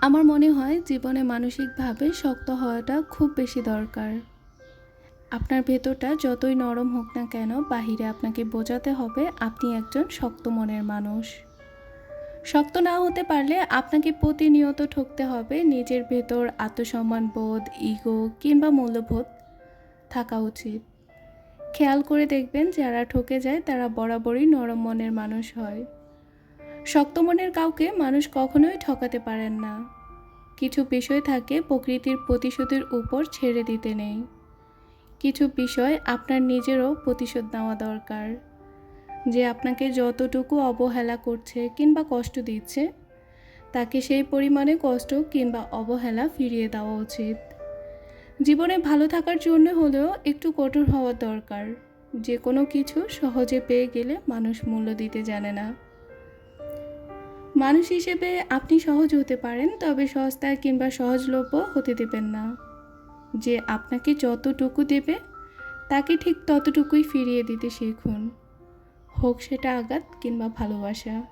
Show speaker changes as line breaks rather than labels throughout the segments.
আমার মনে হয় জীবনে মানসিকভাবে শক্ত হওয়াটা খুব বেশি দরকার। আপনার ভেতরটা যতই নরম হোক না কেন, বাহিরে আপনাকে বোঝাতে হবে আপনি একজন শক্ত মনের মানুষ। শক্ত না হতে পারলে আপনাকে প্রতিনিয়ত ঠকতে হবে নিজের ভেতর আত্মসম্মান বোধ, ইগো কিংবা মূল্যবোধ থাকা উচিত। খেয়াল করে দেখবেন, যারা ঠকে যায় তারা বরাবরই নরম মনের মানুষ হয়। শক্ত মনের কাউকে মানুষ কখনোই ঠকাতে পারেন না। কিছু বিষয় থাকে প্রকৃতির প্রতিশোধের উপর ছেড়ে দিতে নেই। কিছু বিষয় আপনার নিজেরও প্রতিশোধ নেওয়া দরকার। যে আপনাকে যতটুকু অবহেলা করছে কিংবা কষ্ট দিচ্ছে, তাকে সেই পরিমাণে কষ্ট কিংবা অবহেলা ফিরিয়ে দেওয়া উচিত। জীবনে ভালো থাকার জন্য হলেও একটু কঠোর হওয়া দরকার। যে কোনো কিছু সহজে পেয়ে গেলে মানুষ মূল্য দিতে জানে না। মানুষ হিসেবে আপনি সহজ হতে পারেন, তবে সস্তা কিংবা সহজলভ্য হতে দেবেন না। যে আপনাকে যতটুকু দেবে, তাকে ঠিক ততটুকুই ফিরিয়ে দিতে শিখুন। হোক সেটা আঘাত কিংবা ভালোবাসা।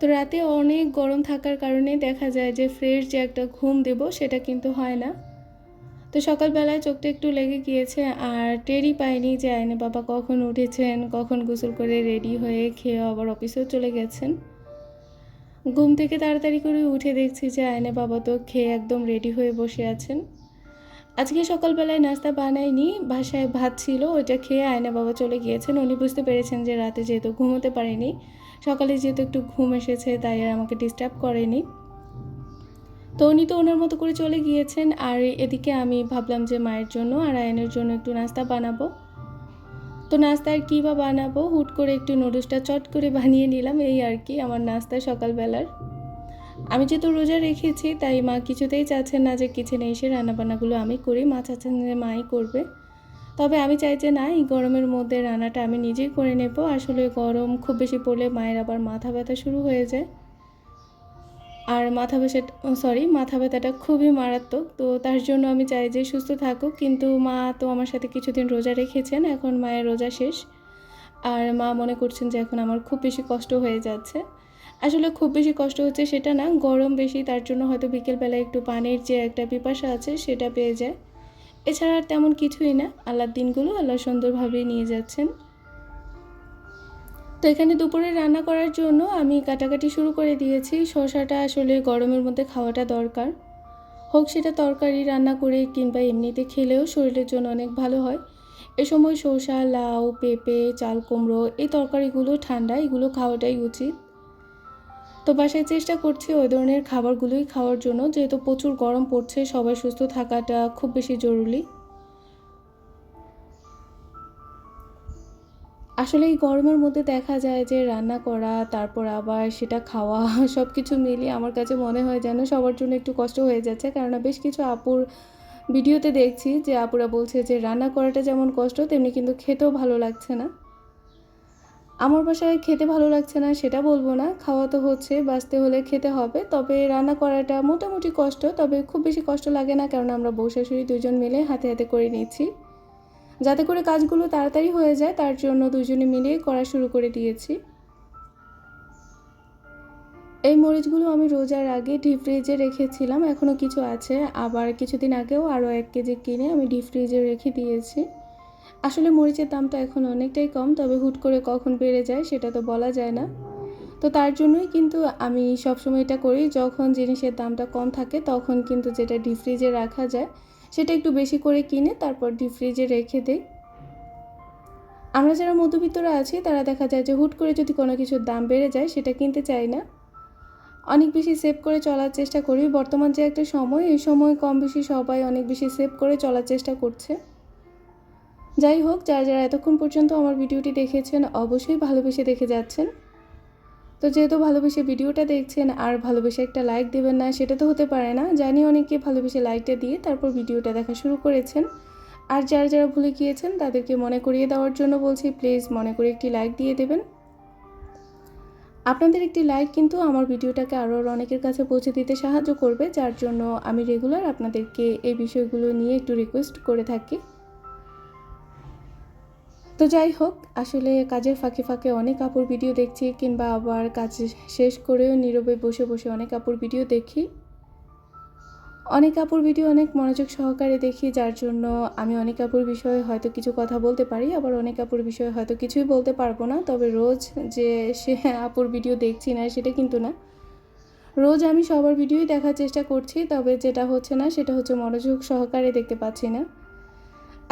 তো রাতে অনেক গরম থাকার কারণে দেখা যায় যে ফ্রেশ যে একটা ঘুম দেব সেটা কিন্তু হয় না। তো সকালবেলায় চোখটা একটু লেগে গিয়েছে আর টেরই পাইনি যে আইনে বাবা কখন উঠেছেন, কখন গোসল করে রেডি হয়ে খেয়ে আবার অফিসেও চলে গেছেন। ঘুম থেকে তাড়াতাড়ি করে উঠে দেখছি যে আয়নে বাবা তো খেয়ে একদম রেডি হয়ে বসে আছেন। আজকে সকালবেলায় নাস্তা বানাইনি, বাসায় ভাত ছিল, ওইটা খেয়ে আয়না বাবা চলে গিয়েছেন। উনি বুঝতে পেরেছেন যে রাতে যেহেতু ঘুমোতে পারেনি সকালে যেহেতু একটু ঘুম এসেছে, তাই আর আমাকে ডিস্টার্ব করেনি। তো উনি তো ওনার মতো করে চলে গিয়েছেন, আর এদিকে আমি ভাবলাম যে মায়ের জন্য আর আয়নের জন্য একটু নাস্তা বানাবো। তো নাস্তার কী বা বানাবো? হুট করে একটু নুডলসটা চট করে বানিয়ে নিলাম, এই আর কি, আমার নাস্তা সকালবেলার। আমি যেহেতু রোজা রেখেছি, তাই মা কিছুতেই চাচ্ছেন না যে কিচেনে এসে রান্নাবান্নাগুলো আমি করি, মা চাচ্ছেন যে মাই করবে। তবে আমি চাই যে না, এই গরমের মধ্যে রান্নাটা আমি নিজেই করে নেব। আসলে গরম খুব বেশি পড়লে মায়ের আবার মাথা ব্যথা শুরু হয়ে যায়। আর মাথা ব্যথা সরি, মাথা ব্যথাটা খুবই মারাত্মক। তো তার জন্য আমি চাই যে সুস্থ থাকুক। কিন্তু মা তো আমার সাথে কিছুদিন রোজা রেখেছেন, এখন মায়ের রোজা শেষ। আর মা মনে করছেন যে এখন আমার খুব বেশি কষ্ট হয়ে যাচ্ছে। আসলে খুব বেশি কষ্ট হচ্ছে সেটা না, গরম বেশি, তার জন্য হয়তো বিকেলবেলায় একটু পানির যে একটা পিপাসা আছে, সেটা পেয়ে যায়। এছাড়া আর তেমন কিছুই না। আল্লাহর দিনগুলো আল্লাহ সুন্দরভাবে নিয়ে যাচ্ছেন। তো এখানে দুপুরে রান্না করার জন্য আমি কাটাকাটি শুরু করে দিয়েছি। শসাটা আসলে গরমের মধ্যে খাওয়াটা দরকার। হোক সেটা তরকারি রান্না করে কিংবা এমনিতে খেলেও শরীরের জন্য অনেক ভালো হয়। এ সময় শসা, লাউ, পেঁপে, চাল কুমড়ো এই তরকারিগুলো ঠান্ডা, এগুলো খাওয়াটাই উচিত। তো বাসায় চেষ্টা করছি ওই ধরনের খাবারগুলোই খাওয়ার জন্য। যেহেতু প্রচুর গরম পড়ছে, সবাই সুস্থ থাকাটা খুব বেশি জরুরি। আসলে এই গরমের মধ্যে দেখা যায় যে রান্না করা, তারপর আবার সেটা খাওয়া সব কিছু মিলিয়ে আমার কাছে মনে হয় যেন সবার জন্য একটু কষ্ট হয়ে যাচ্ছে। কেননা বেশ কিছু আপুর ভিডিওতে দেখছি যে আপুরা বলছে যে রান্না করাটা যেমন কষ্ট, তেমনি কিন্তু খেতেও ভালো লাগছে না। আমার বাসায় খেতে ভালো লাগছে না, সেটা বলব না। খাওয়া তো হচ্ছে, বাঁচতে হলে খেতে হবে। তবে রান্না করাটা মোটামুটি কষ্ট, তবে খুব বেশি কষ্ট লাগে না কারণ আমরা বউ শাশুড়ি দুজন মিলে হাতে হাতে করে নিচ্ছি যাতে করে কাজগুলো তাড়াতাড়ি হয়ে যায়, তার জন্য দুজনে মিলে করা শুরু করে দিয়েছি। এই মরিচগুলো আমি রোজার আগে ডিপ ফ্রিজে রেখেছিলাম এখনও কিছু আছে। আবার কিছুদিন আগেও আরও এক কেজি কিনে আমি ডিপ ফ্রিজে রেখে দিয়েছি। আসলে মরিচের দামটা এখন অনেকটাই কম, তবে হুট করে কখন বেড়ে যায় সেটা তো বলা যায় না। তো তার জন্যই কিন্তু আমি সবসময় এটা করি, যখন জিনিসের দামটা কম থাকে তখন কিন্তু যেটা ডিপ ফ্রিজে রাখা যায় সেটা একটু বেশি করে কিনে তারপর ডিপ ফ্রিজে রেখে দিই। আমরা যারা মধ্যবিত্তরা আছি তারা দেখা যায় যে হুট করে যদি কোনো কিছুর দাম বেড়ে যায় সেটা কিনতে চাই না। অনেক বেশি সেভ করে চলার চেষ্টা করি। বর্তমান যে একটা সময়, এই সময় কম বেশি সবাই অনেক বেশি সেভ করে চলার চেষ্টা করছে। যাই হোক, যারা যারা এতক্ষণ পর্যন্ত আমার ভিডিওটি দেখেছেন, অবশ্যই ভালোবেসে দেখে যাচ্ছেন। তো যেহেতু ভালোবেসে ভিডিওটা দেখছেন, আর ভালোবেসে একটা লাইক দেবেন না, সেটা তো হতে পারে না। জানি অনেকে ভালোবেসে লাইকটা দিয়ে তারপর ভিডিওটা দেখা শুরু করেছেন। আর যারা যারা ভুলে গিয়েছেন, তাদেরকে মনে করিয়ে দেওয়ার জন্য বলছি, প্লিজ মনে করে একটি লাইক দিয়ে দেবেন। আপনাদের একটি লাইক কিন্তু আমার ভিডিওটাকে আরও অনেকের কাছে পৌঁছে দিতে সাহায্য করবে, যার জন্য আমি রেগুলার আপনাদেরকে এই বিষয়গুলো নিয়ে একটু রিকোয়েস্ট করে থাকি। তো যাই হোক, আসলে কাজের ফাঁকে ফাঁকে অনেক কাপড় ভিডিও দেখছি কিংবা আবার কাজ শেষ করেও নীরবে বসে বসে অনেক কাপড় ভিডিও দেখি। অনেক কাপড় ভিডিও অনেক মনোযোগ সহকারে দেখি, যার জন্য আমি অনেক কাপড় বিষয়ে হয়তো কিছু কথা বলতে পারি, আবার অনেক কাপড় বিষয়ে হয়তো কিছুই বলতে পারব না। তবে রোজ যে সে আপুর ভিডিও দেখছি না, সেটা কিন্তু না। রোজ আমি সবার ভিডিওই দেখার চেষ্টা করছি, তবে যেটা হচ্ছে না, সেটা হচ্ছে মনোযোগ সহকারে দেখতে পাচ্ছি না।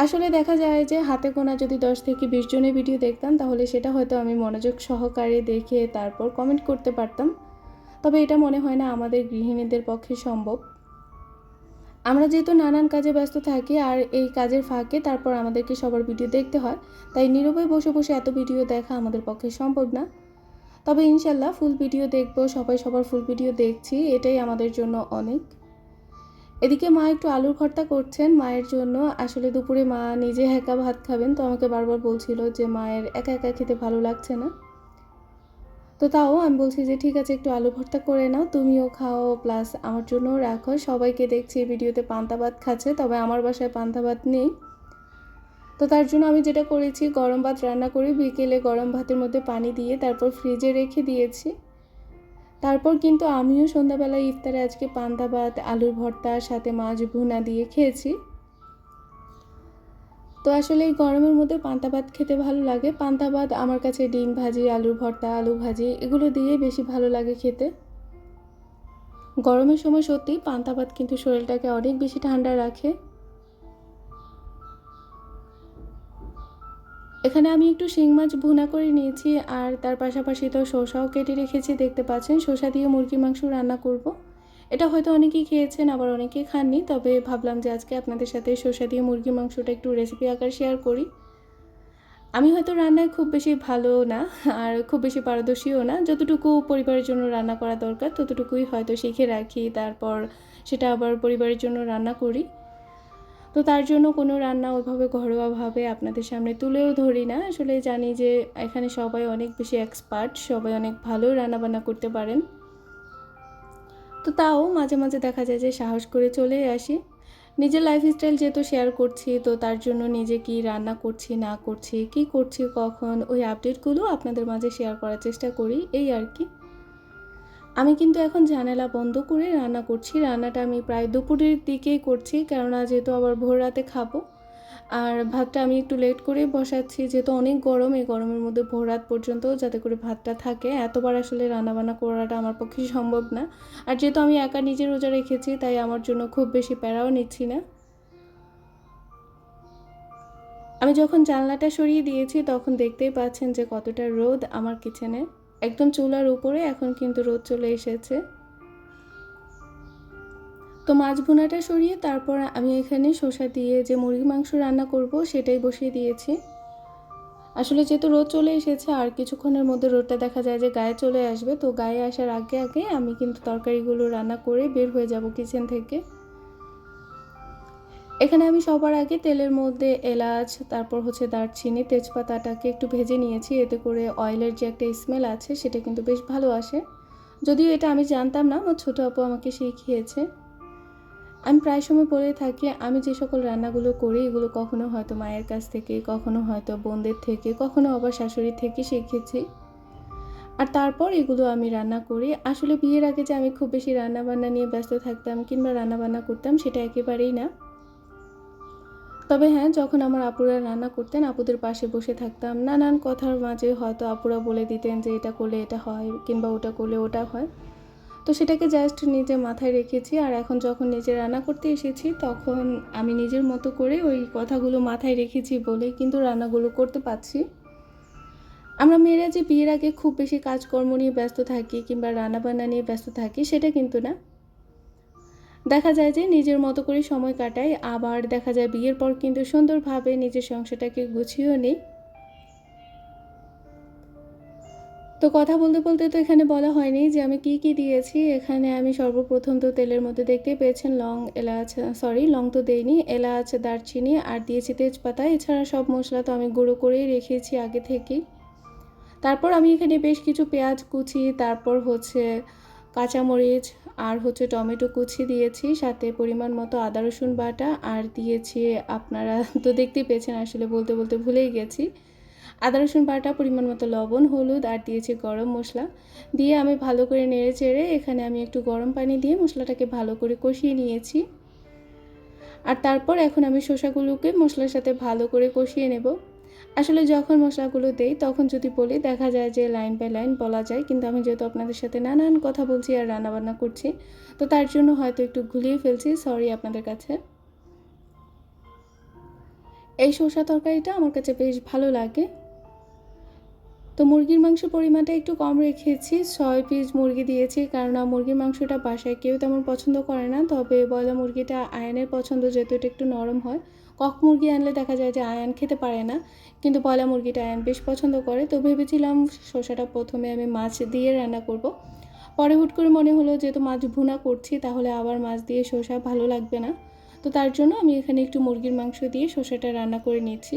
আসলে দেখা যায় যে হাতে গোনা যদি দশ থেকে বিশ জনের ভিডিও দেখতাম, তাহলে সেটা হয়তো আমি মনোযোগ সহকারে দেখে তারপর কমেন্ট করতে পারতাম। তবে এটা মনে হয় না আমাদের গৃহিণীদের পক্ষে সম্ভব। আমরা যেহেতু নানান কাজে ব্যস্ত থাকি আর এই কাজের ফাঁকে তারপর আমাদেরকে সবার ভিডিও দেখতে হয়, তাই নীরবে বসে বসে এত ভিডিও দেখা আমাদের পক্ষে সম্ভব না। তবে ইনশাল্লাহ ফুল ভিডিও দেখব, সবাই সবার ফুল ভিডিও দেখছি, এটাই আমাদের জন্য অনেক। এদিকে মা একটু আলুর ভর্তা করছেন মায়ের জন্য। আসলে দুপুরে মা নিজে একা ভাত খাবেন, তো আমাকে বারবার বলছিল যে মায়ের একা একা খেতে ভালো লাগছে না। তো তাও আমি বলছি যে, ঠিক আছে, একটু আলু ভর্তা করে নাও, তুমিও খাও প্লাস আমার জন্যও রাখো। সবাইকে দেখছি ভিডিওতে পান্তা ভাত খাচ্ছে, তবে আমার বাসায় পান্তা ভাত নেই। তো তার জন্য আমি যেটা করেছি, গরম ভাত রান্না করি বিকেলে গরম ভাতের মধ্যে পানি দিয়ে তারপর ফ্রিজে রেখে দিয়েছি। তারপর কিন্তু আমিও সন্ধ্যাবেলায় ইফতারে আজকে পান্তা ভাত, আলুর ভর্তার সাথে মাছ ভুনা দিয়ে খেয়েছি। তো আসলে এই গরমের মধ্যে পান্তা ভাত খেতে ভালো লাগে। পান্তা ভাত আমার কাছে ডিম ভাজি, আলুর ভর্তা, আলু ভাজি, এগুলো দিয়ে বেশি ভালো লাগে খেতে। গরমের সময় সত্যি পান্তা ভাত কিন্তু শরীরটাকে অনেক বেশি ঠান্ডা রাখে। এখানে আমি একটু শিং মাছ ভুনা করে নিয়েছি আর তার পাশাপাশি তো শসাও কেটে রেখেছি, দেখতে পাচ্ছেন। শসা দিয়ে মুরগির মাংস রান্না করব। এটা হয়তো অনেকেই খেয়েছেন, আবার অনেকেই খাননি, তবে ভাবলাম যে আজকে আপনাদের সাথে শসা দিয়ে মুরগির মাংসটা একটু রেসিপি আকার শেয়ার করি। আমি হয়তো রান্নায় খুব বেশি ভালো না, আর খুব বেশি পারদর্শীও না। যতটুকু পরিবারের জন্য রান্না করা দরকার, ততটুকুই হয়তো শিখে রাখি, তারপর সেটা আবার পরিবারের জন্য রান্না করি। তো তার জন্য কোনো রান্না ওইভাবে ঘরোয়াভাবে আপনাদের সামনে তুলেও ধরি না। আসলে জানি যে এখানে সবাই অনেক বেশি এক্সপার্ট সবাই অনেক ভালো রান্নাবান্না করতে পারেন। তো তাও মাঝে মাঝে দেখা যায় যে সাহস করে চলে আসি। নিজের লাইফস্টাইল যেহেতু শেয়ার করছি, তো তার জন্য নিজে কি রান্না করছি, না করছি, কি করছি, কখন, ওই আপডেটগুলো আপনাদের মাঝে শেয়ার করার চেষ্টা করি, এই আর কি। আমি কিন্তু এখন জানালা বন্ধ করে রান্না করছি। রান্নাটা আমি প্রায় দুপুরের দিকেই করছি, কেননা যেহেতু আবার ভোর রাতে খাব, আর ভাতটা আমি একটু লেট করে বসাচ্ছি। যেহেতু অনেক গরম, এই গরমের মধ্যে ভোর রাত পর্যন্ত যাতে করে ভাতটা থাকে। এতবার আসলে রান্নাবান্না করাটা আমার পক্ষে সম্ভব না। আর যেহেতু আমি একা নিজে রোজা রেখেছি, তাই আমার জন্য খুব বেশি প্যারাও নিচ্ছি না। আমি যখন জানলাটা সরিয়ে দিয়েছি, তখন দেখতেই পাচ্ছেন যে কতটা রোদ আমার কিচেনে। একদম চুলার উপরে, এখন কিন্তু রোদ চলে এসেছে। তো মাছ ভুনাটা সরিয়ে তারপর আমি এখানে শসা দিয়ে যে মুরগি মাংস রান্না করব, সেটাই বসিয়ে দিয়েছি। আসলে যেহেতু রোদ চলে এসেছে, আর কিছুক্ষণের মধ্যে রোদটা দেখা যায় যে গায়ে চলে আসবে, তো গায়ে আসার আগে আগে আমি কিন্তু তরকারিগুলো রান্না করে বের হয়ে যাব কিচেন থেকে। এখানে আমি সবার আগে তেলের মধ্যে এলাচ, তারপর হচ্ছে দারচিনি, তেজপাতাটাকে একটু ভেজে নিয়েছি। এতে করে অয়েলের যে একটা স্মেল আছে, সেটা কিন্তু বেশ ভালো আসে। যদিও এটা আমি জানতাম না, আমার ছোটো আপু আমাকে শিখিয়েছে। আমি প্রায় সময় বলে থাকি, আমি যে সকল রান্নাগুলো করি, এগুলো কখনো হয়তো মায়ের কাছ থেকে, কখনো হয়তো বোনদের থেকে, কখনো আবার শাশুড়ির থেকে শিখেছি। আর তারপর এগুলো আমি রান্না করি। আসলে বিয়ের আগে যে আমি খুব বেশি রান্নাবান্না নিয়ে ব্যস্ত থাকতাম কিংবা রান্নাবান্না করতাম, সেটা একেবারেই না। তবে হ্যাঁ যখন আমার আপুরা রান্না করতেন, আপুদের পাশে বসে থাকতাম। নানান কথার মাঝে হয়তো আপুরা বলে দিতেন যে, এটা করলে এটা হয় কিংবা ওটা করলে ওটা হয়। তো সেটাকে জাস্ট নিজে মাথায় রেখেছি। আর এখন যখন নিজে রান্না করতে এসেছি, তখন আমি নিজের মতো করে ওই কথাগুলো মাথায় রেখেছি বলে কিন্তু রান্নাগুলো করতে পারছি। আমরা মেয়েরা যে বিয়ের আগে খুব বেশি কাজকর্ম নিয়ে ব্যস্ত থাকি কিংবা রান্নাবান্না নিয়ে ব্যস্ত থাকি, সেটা কিন্তু না। দেখা যায় যে নিজের মতো করে সময় কাটাই আবার দেখা যায় বিয়ের পর কিন্তু সুন্দরভাবে নিজের সংসারটাকে গুছিয়েও নিই তো কথা বলতে বলতে তো এখানে বলা হয়নি যে আমি কি কি দিয়েছি। এখানে আমি সর্বপ্রথম তো তেলের মধ্যে দেখতে পেয়েছেন লং, এলাচ সরি লং তো দেইনি, এলাচ, দারচিনি আর দিয়েছি তেজপাতা। এছাড়া সব মশলা তো আমি গুঁড়ো করেই রেখেছি আগে থেকেই তারপর আমি এখানে বেশ কিছু পেঁয়াজ কুচি, তারপর হচ্ছে কাঁচামরিচ আর হচ্ছে টমেটো কুচি দিয়েছি, সাথে পরিমাণ মতো আদা, রসুন বাটা, আর দিয়েছি আপনারা তো দেখতেই পেয়েছেন, আসলে বলতে বলতে ভুলেই গেছি। আদা, রসুন বাটা, পরিমাণ মতো লবণ, হলুদ, আর দিয়েছি গরম মশলা। দিয়ে আমি ভালো করে নেড়ে চেড়ে এখানে আমি একটু গরম পানি দিয়ে মশলাটাকে ভালো করে কষিয়ে নিয়েছি। আর তারপর এখন আমি শসাগুলোকে মশলার সাথে ভালো করে কষিয়ে নেব। আসলে যখন মশলাগুলো দেই, তখন যদি বলি, দেখা যায় যে লাইন বাই লাইন বলা যায়। কিন্তু আমি যেহেতু আপনাদের সাথে নানান কথা বলছি আর রান্নাবান্না করছি, তো তার জন্য হয়তো একটু গুলিয়ে ফেলছি। সরি আপনাদের কাছে। এই শসা তরকারিটা আমার কাছে বেশ ভালো লাগে। তো মুরগির মাংসের পরিমাণটা একটু কম রেখেছি। ছয় পিস মুরগি দিয়েছি, কারণ মুরগির মাংসটা বাসায় কেউ তেমন পছন্দ করে না। তবে বয়লা মুরগিটা আয়নের পছন্দ, যেহেতু এটা একটু নরম হয় কক মুরগি আনলে দেখা যায় যে আয়ান খেতে পারে না, কিন্তু পয়লা মুরগিটা আয়ান বেশ পছন্দ করে। তো ভেবেছিলাম শসাটা প্রথমে আমি মাছ দিয়ে রান্না করব। পরে হুট করে মনে হলো যেহেতু মাছ ভুনা করছি, তাহলে আবার মাছ দিয়ে শসা ভালো লাগবে না। তো তার জন্য আমি এখানে একটু মুরগির মাংস দিয়ে শসাটা রান্না করে নিচ্ছি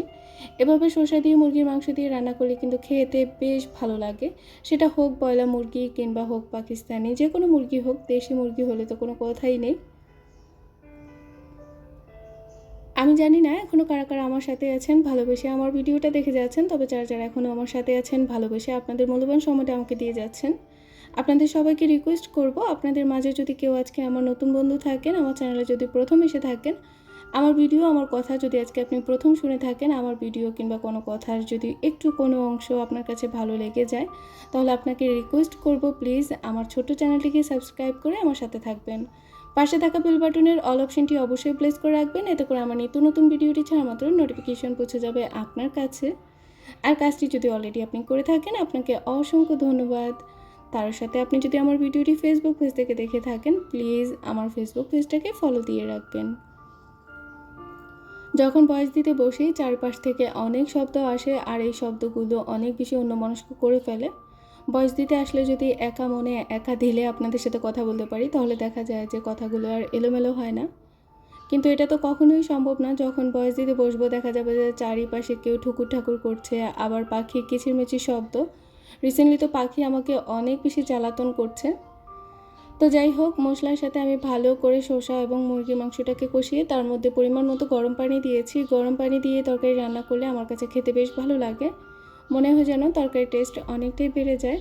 এভাবে শসা দিয়ে মুরগির মাংস দিয়ে রান্না করলে কিন্তু খেতে বেশ ভালো লাগে। সেটা হোক বয়লা মুরগি কিংবা হোক পাকিস্তানি যে কোনো মুরগি হোক, দেশি মুরগি হলে তো কোনো কথাই নেই। আমি জানি না এখনও কারা কারা আমার সাথে আছেন, ভালোবেসে আমার ভিডিওটা দেখে যাচ্ছেন, তবে যারা যারা এখনও আমার সাথে আছেন, ভালোবেসে আপনাদের মূল্যবান সময়টা আমাকে দিয়ে যাচ্ছেন। আপনাদের সবাইকে রিকোয়েস্ট করব, আপনাদের মাঝে যদি কেউ আজকে আমার নতুন বন্ধু থাকেন, আমার চ্যানেলে যদি প্রথম এসে থাকেন, আমার ভিডিও আমার কথা যদি আজকে আপনি প্রথম শুনে থাকেন, আমার ভিডিও কিংবা কোনো কথার যদি একটু কোনো অংশ আপনার কাছে ভালো লেগে যায়, তাহলে আপনাকে রিকোয়েস্ট করব প্লিজ আমার ছোট্ট চ্যানেলটিকে সাবস্ক্রাইব করে আমার সাথে থাকবেন। পাশে থাকা বেল বাটনের অল অপশনটি অবশ্যই প্লেস করে রাখবেন। এতে করে আমার নিত্য নতুন ভিডিওটি ছাড়া মাত্র নোটিফিকেশন পৌঁছে যাবে আপনার কাছে। আর কাজটি যদি অলরেডি আপনি করে থাকেন, আপনাকে অসংখ্য ধন্যবাদ। তার সাথে আপনি যদি আমার ভিডিওটি ফেসবুক পেজ থেকে দেখে থাকেন প্লিজ আমার ফেসবুক পেজটাকে ফলো দিয়ে রাখবেন। যখন বয়স দিতে বসি চারপাশ থেকে অনেক শব্দ আসে, আর এই শব্দগুলো অনেক বেশি অন্যমনস্ক করে ফেলে বয়স দিতে আসলে যদি একা মনে, একা দিলে আপনাদের সাথে কথা বলতে পারি, তাহলে দেখা যায় যে কথাগুলো আর এলোমেলো হয় না। কিন্তু এটা তো কখনোই সম্ভব না, যখন বয়স দিতে বসবো, দেখা যাবে যে চারিপাশে কেউ ঠুকুর ঠাকুর করছে, আবার পাখি কিচিরমিচির শব্দ। রিসেন্টলি তো পাখি আমাকে অনেক বেশি জ্বালাতন করছে। তো যাই হোক, মশলার সাথে আমি ভালো করে শসা এবং মুরগির মাংসটাকে কষিয়ে, তার মধ্যে পরিমাণ মতো গরম পানি দিয়েছি। গরম পানি দিয়ে তরকারি রান্না করলে আমার কাছে খেতে বেশ ভালো লাগে। মনে হয় যেন তরকারির টেস্ট অনেকটাই বেড়ে যায়।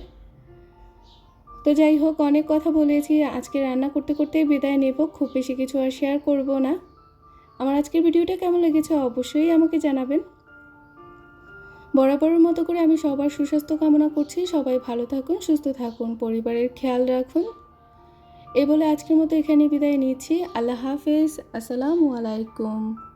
তো যাই হোক, অনেক কথা বলেছি। আজকে রান্না করতে করতেই বিদায় নেব। খুব বেশি কিছু আর শেয়ার করব না। আমার আজকের ভিডিওটা কেমন লেগেছে অবশ্যই আমাকে জানাবেন। বরাবরের মতো করে আমি সবার সুস্বাস্থ্য কামনা করছি। সবাই ভালো থাকুন, সুস্থ থাকুন, পরিবারের খেয়াল রাখুন। এ বলে আজকের মতো এখানে বিদায় নিচ্ছি। আল্লাহ হাফেজ। আসসালামু আলাইকুম।